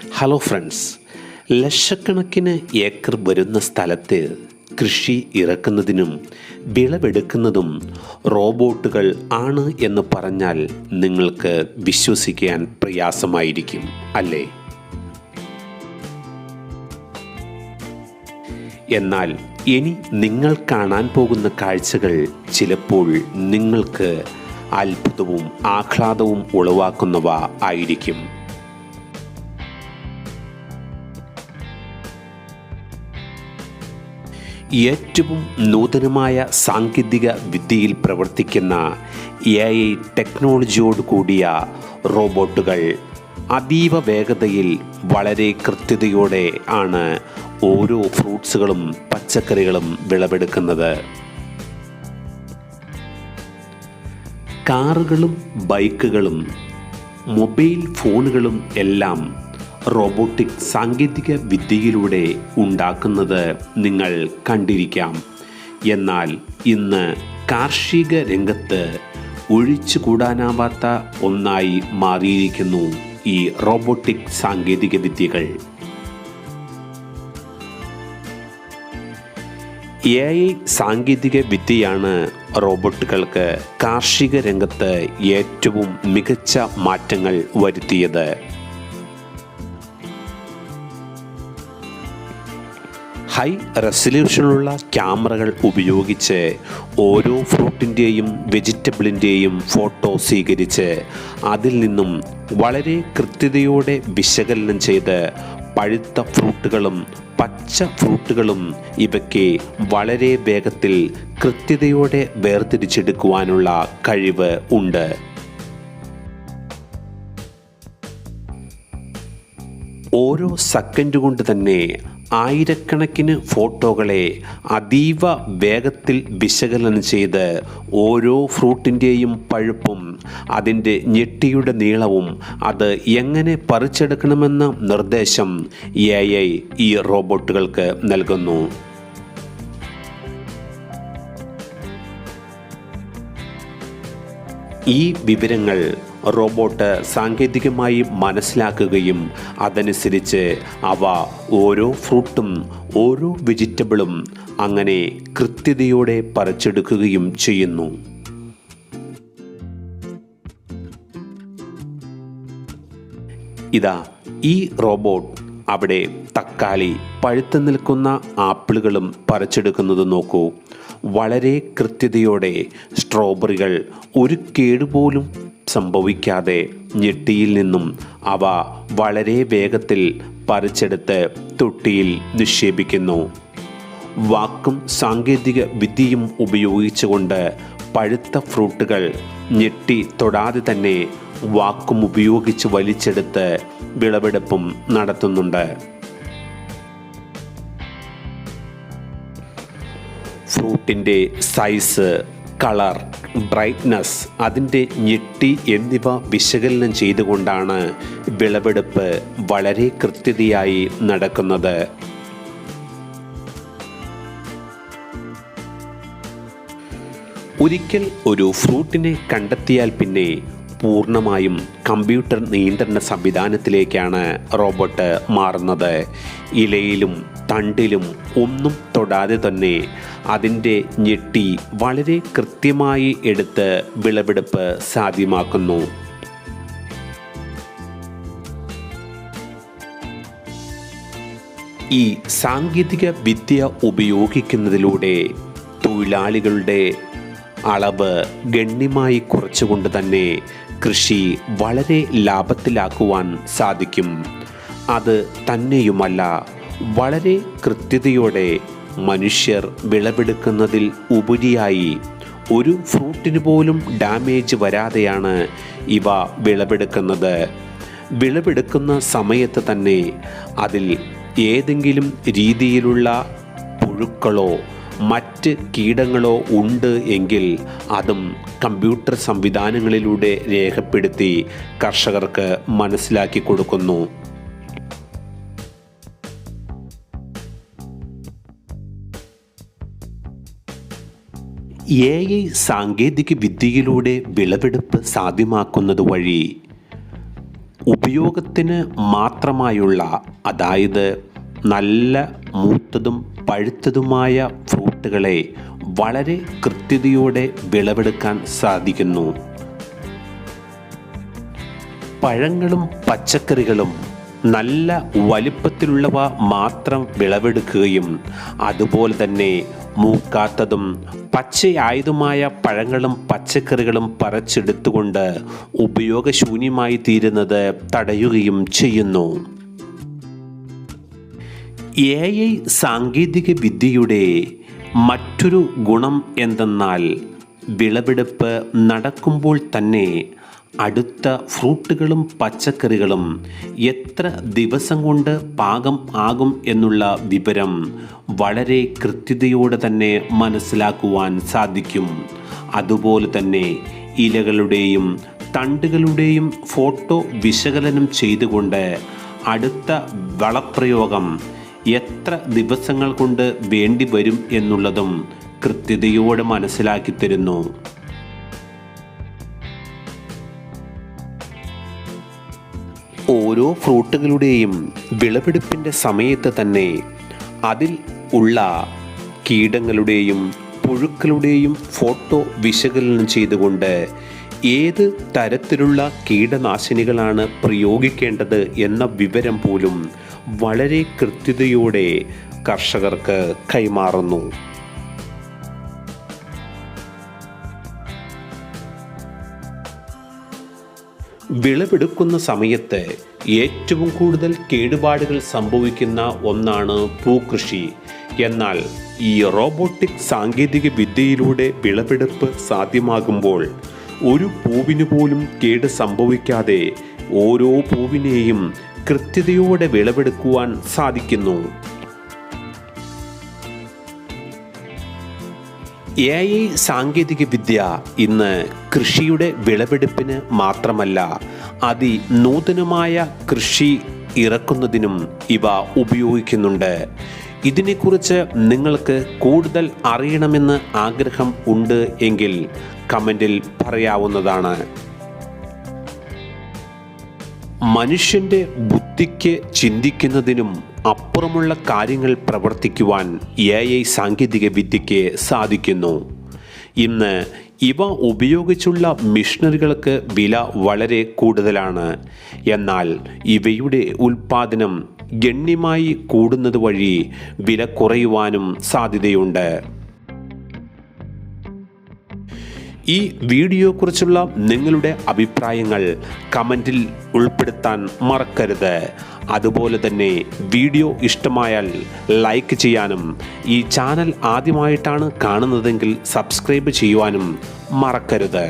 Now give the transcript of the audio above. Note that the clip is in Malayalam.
ഹലോ ഫ്രണ്ട്സ് ലക്ഷക്കണക്കിന് ഏക്കർ വരുന്ന സ്ഥലത്ത് കൃഷി ഇറക്കുന്നതിനും വിളവെടുക്കുന്നതും റോബോട്ടുകൾ ആണ് എന്ന് പറഞ്ഞാൽ നിങ്ങൾക്ക് വിശ്വസിക്കാൻ പ്രയാസമായിരിക്കും അല്ലേ? എന്നാൽ ഇനി നിങ്ങൾ കാണാൻ പോകുന്ന കാഴ്ചകൾ ചിലപ്പോൾ നിങ്ങൾക്ക് അത്ഭുതവും ആഹ്ലാദവും ഉളവാക്കുന്നവ ആയിരിക്കും. ഏറ്റവും നൂതനമായ സാങ്കേതിക വിദ്യയിൽ പ്രവർത്തിക്കുന്ന എ ഐ ടെക്നോളജിയോട് കൂടിയ റോബോട്ടുകൾ അതീവ വേഗതയിൽ വളരെ കൃത്യതയോടെ ആണ് ഓരോ ഫ്രൂട്ട്സുകളും പച്ചക്കറികളും വിളവെടുക്കുന്നത്. കാറുകളും ബൈക്കുകളും മൊബൈൽ ഫോണുകളും എല്ലാം റോബോട്ടിക് സാങ്കേതിക വിദ്യയിലൂടെ ഉണ്ടാക്കുന്നത് നിങ്ങൾ കണ്ടിരിക്കാം. എന്നാൽ ഇന്ന് കാർഷിക രംഗത്ത് ഒഴിച്ചുകൂടാനാവാത്ത ഒന്നായി മാറിയിരിക്കുന്നു ഈ റോബോട്ടിക് സാങ്കേതിക വിദ്യകൾ. എ ഐ സാങ്കേതിക വിദ്യയാണ് റോബോട്ടുകൾക്ക് കാർഷിക രംഗത്ത് ഏറ്റവും മികച്ച മാറ്റങ്ങൾ വരുത്തിയത്. ഹൈ റെസൊല്യൂഷനുള്ള ക്യാമറകൾ ഉപയോഗിച്ച് ഓരോ ഫ്രൂട്ടിന്റെയും വെജിറ്റബിളിന്റെയും ഫോട്ടോ സ്വീകരിച്ച് അതിൽ നിന്നും വളരെ കൃത്യതയോടെ വിശകലനം ചെയ്ത് പഴുത്ത ഫ്രൂട്ടുകളും പച്ച ഫ്രൂട്ടുകളും ഇവയ്ക്ക് വളരെ വേഗത്തിൽ കൃത്യതയോടെ വേർതിരിച്ചെടുക്കുവാനുള്ള കഴിവ് ഉണ്ട്. ഓരോ സെക്കൻഡ് കൊണ്ട് തന്നെ ആയിരക്കണക്കിന് ഫോട്ടോകളെ അതീവ വേഗത്തിൽ വിശകലനം ചെയ്ത് ഓരോ ഫ്രൂട്ടിന്റെയും പഴുപ്പും അതിന്റെ ഞെട്ടിയുടെ നീളവും അത് എങ്ങനെ പറിച്ചെടുക്കണമെന്ന നിർദ്ദേശം എ ഈ റോബോട്ടുകൾക്ക് നൽകുന്നു. ഈ വിവരങ്ങൾ റോബോട്ട് സാങ്കേതികമായി മനസ്സിലാക്കുകയും അതനുസരിച്ച് അവ ഓരോ ഫ്രൂട്ടും ഓരോ വെജിറ്റബിളും അങ്ങനെ കൃത്യതയോടെ പറിച്ചെടുക്കുകയും ചെയ്യുന്നു. ഇതാ ഈ റോബോട്ട് അവിടെ തക്കാളി പഴുത്തു നിൽക്കുന്ന ആപ്പിളുകളും പറിച്ചെടുക്കുന്നത് നോക്കൂ. വളരെ കൃത്യതയോടെ സ്ട്രോബെറികൾ ഒരു കേടുപോലും സംഭവിക്കാതെ ഞെട്ടിയിൽ നിന്നും അവ വളരെ വേഗത്തിൽ പറിച്ചെടുത്ത് തൊട്ടിയിൽ നിക്ഷേപിക്കുന്നു. വാക്കും സാങ്കേതിക വിദ്യയും ഉപയോഗിച്ചുകൊണ്ട് പഴുത്ത ഫ്രൂട്ടുകൾ ഞെട്ടി തൊടാതെ തന്നെ വാക്കും ഉപയോഗിച്ച് വലിച്ചെടുത്ത് വിളവെടുപ്പും നടത്തുന്നുണ്ട്. ഫ്രൂട്ടിന്റെ സൈസ് കളർ ബ്രൈറ്റ്നസ് അതിന്റെ ഞെട്ടി എന്നിവ വിശകലനം ചെയ്തുകൊണ്ടാണ് വിളവെടുപ്പ് വളരെ കൃത്യതയായി നടക്കുന്നത്. ഒരിക്കൽ ഒരു ഫ്രൂട്ടിനെ കണ്ടെത്തിയാൽ പിന്നെ പൂർണമായും കമ്പ്യൂട്ടർ നിയന്ത്രണ സംവിധാനത്തിലേക്കാണ് റോബോട്ട് മാറുന്നത്. ഇലയിലും തണ്ടിലും ഒന്നും തൊടാതെ തന്നെ അതിന്റെ ഞെട്ടി വളരെ കൃത്യമായി എടുത്ത് വിളവെടുപ്പ് സാധ്യമാക്കുന്നു. ഈ സാങ്കേതിക വിദ്യ ഉപയോഗിക്കുന്നതിലൂടെ തൊഴിലാളികളുടെ അളവ് ഗണ്യമായി കുറച്ചുകൊണ്ട് തന്നെ കൃഷി വളരെ ലാഭത്തിലാക്കുവാൻ സാധിക്കും. അത് തന്നെയുമല്ല വളരെ കൃത്യതയോടെ മനുഷ്യർ വിളവെടുക്കുന്നതിൽ ഉപരിയായി ഒരു ഫ്രൂട്ടിന് പോലും ഡാമേജ് വരാതെയാണ് ഇവ വിളവെടുക്കുന്നത്. വിളവെടുക്കുന്ന സമയത്ത് തന്നെ അതിൽ ഏതെങ്കിലും രീതിയിലുള്ള പുഴുക്കളോ മറ്റ് കീടങ്ങളോ ഉണ്ട് എങ്കിൽ അതും കമ്പ്യൂട്ടർ സംവിധാനങ്ങളിലൂടെ രേഖപ്പെടുത്തി കർഷകർക്ക് മനസ്സിലാക്കി കൊടുക്കുന്നു. എ ഐ സാങ്കേതിക വിദ്യയിലൂടെ വിളവെടുപ്പ് സാധ്യമാക്കുന്നത് വഴി ഉപയോഗത്തിന് മാത്രമായുള്ള അതായത് നല്ല മൂത്തതും പഴുത്തതുമായ ഫ്രൂട്ടുകളെ വളരെ കൃത്യതയോടെ വിളവെടുക്കാൻ സാധിക്കുന്നു. പഴങ്ങളും പച്ചക്കറികളും നല്ല വലിപ്പത്തിലുള്ളവ മാത്രം വിളവെടുക്കുകയും അതുപോലെ തന്നെ മൂക്കാത്തതും പച്ചയായതുമായ പഴങ്ങളും പച്ചക്കറികളും പറിച്ചെടുത്തുകൊണ്ട് ഉപയോഗശൂന്യമായി തീരുന്നത് തടയുകയും ചെയ്യുന്നു. എ ഐ സാങ്കേതിക വിദ്യയുടെ മറ്റൊരു ഗുണം എന്തെന്നാൽ വിളവെടുപ്പ് നടക്കുമ്പോൾ തന്നെ അടുത്ത ഫ്രൂട്ടുകളും പച്ചക്കറികളും എത്ര ദിവസം കൊണ്ട് പാകം ആകും എന്നുള്ള വിവരം വളരെ കൃത്യതയോടെ തന്നെ മനസ്സിലാക്കുവാൻ സാധിക്കും. അതുപോലെ തന്നെ ഇലകളുടെയും തണ്ടുകളുടെയും ഫോട്ടോ വിശകലനം ചെയ്തുകൊണ്ട് അടുത്ത വളപ്രയോഗം എത്ര ദിവസങ്ങൾ കൊണ്ട് വേണ്ടി വരും എന്നുള്ളതും കൃത്യതയോടെ മനസ്സിലാക്കി തരുന്നു. ഓരോ ഫ്രൂട്ടുകളുടെയും വിളവെടുപ്പിന്റെ സമയത്ത് തന്നെ അതിൽ ഉള്ള കീടങ്ങളുടെയും പുഴുക്കളുടെയും ഫോട്ടോ വിശകലനം ചെയ്തുകൊണ്ട് ഏത് തരത്തിലുള്ള കീടനാശിനികളാണ് പ്രയോഗിക്കേണ്ടത് എന്ന വിവരം പോലും വളരെ കൃത്യതയോടെ കർഷകർക്ക് കൈമാറുന്നു. വിളവെടുക്കുന്ന സമയത്ത് ഏറ്റവും കൂടുതൽ കേടുപാടുകൾ സംഭവിക്കുന്ന ഒന്നാണ് പൂക്കൃഷി. എന്നാൽ ഈ റോബോട്ടിക് സാങ്കേതിക വിദ്യയിലൂടെ വിളവെടുപ്പ് സാധ്യമാകുമ്പോൾ ഒരു പൂവിന് പോലും കേട് സംഭവിക്കാതെ ഓരോ പൂവിനെയും കൃത്യതയോടെ വിളവെടുക്കുവാൻ സാധിക്കുന്നു. എ ഐ സാങ്കേതിക വിദ്യ ഇന്ന് കൃഷിയുടെ വിളവെടുപ്പിന് മാത്രമല്ല അതിനൂതനമായ കൃഷി ഇറക്കുന്നതിനും ഇവ ഉപയോഗിക്കുന്നുണ്ട്. ഇതിനെക്കുറിച്ച് നിങ്ങൾക്ക് കൂടുതൽ അറിയണമെന്ന് ആഗ്രഹം ഉണ്ട് എങ്കിൽ കമന്റിൽ പറയാവുന്നതാണ്. മനുഷ്യന്റെ ബുദ്ധിക്ക് ചിന്തിക്കുന്നതിനും അപ്പുറമുള്ള കാര്യങ്ങൾ പ്രവർത്തിക്കുവാൻ എ ഐ സാങ്കേതിക വിദ്യയ്ക്ക് സാധിക്കുന്നു. ഇന്ന് ഇവ ഉപയോഗിച്ചുള്ള മിഷനറികൾക്ക് വില വളരെ കൂടുതലാണ്. എന്നാൽ ഇവയുടെ ഉൽപ്പാദനം ഗണ്യമായി കൂടുന്നത് വഴി വില കുറയുവാനും സാധ്യതയുണ്ട്. ഈ വീഡിയോയെക്കുറിച്ചുള്ള നിങ്ങളുടെ അഭിപ്രായങ്ങൾ കമന്റിൽ ഉൾപ്പെടുത്താൻ മറക്കരുത്. അതുപോലെ തന്നെ വീഡിയോ ഇഷ്ടമായാൽ ലൈക്ക് ചെയ്യാനും ഈ ചാനൽ ആദ്യമായിട്ടാണ് കാണുന്നതെങ്കിൽ സബ്സ്ക്രൈബ് ചെയ്യുവാനും മറക്കരുത്.